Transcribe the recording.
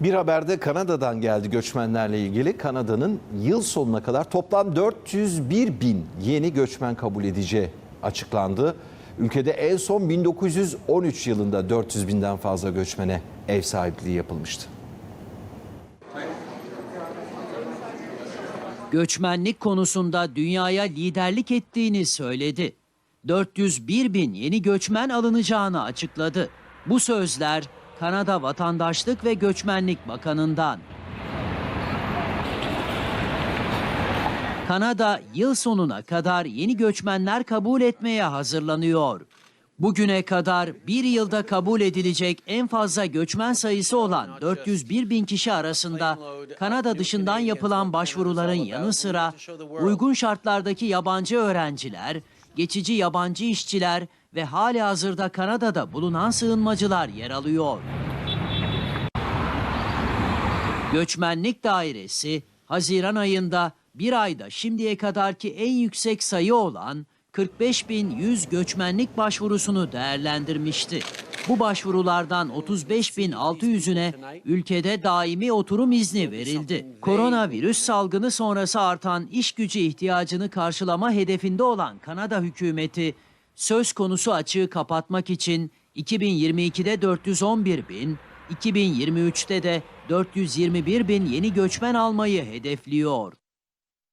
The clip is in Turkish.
Bir haberde Kanada'dan geldi göçmenlerle ilgili. Kanada'nın yıl sonuna kadar toplam 401 bin yeni göçmen kabul edeceği açıklandı. Ülkede en son 1913 yılında 400 binden fazla göçmene ev sahipliği yapılmıştı. göçmenlik konusunda dünyaya liderlik ettiğini söyledi. 401 bin yeni göçmen alınacağını açıkladı. Bu sözler Kanada Vatandaşlık ve Göçmenlik Bakanı'ndan. Kanada yıl sonuna kadar yeni göçmenler kabul etmeye hazırlanıyor. Bugüne kadar bir yılda kabul edilecek en fazla göçmen sayısı olan 401 bin kişi arasında Kanada dışından yapılan başvuruların yanı sıra uygun şartlardaki yabancı öğrenciler, geçici yabancı işçiler ve hali hazırda Kanada'da bulunan sığınmacılar yer alıyor. Göçmenlik Dairesi Haziran ayında bir ayda şimdiye kadarki en yüksek sayı olan 45.100 göçmenlik başvurusunu değerlendirmişti. Bu başvurulardan 35.600'üne ülkede daimi oturum izni verildi. Koronavirüs salgını sonrası artan iş gücü ihtiyacını karşılama hedefinde olan Kanada hükümeti söz konusu açığı kapatmak için 2022'de 411 bin, 2023'te de 421 bin yeni göçmen almayı hedefliyor.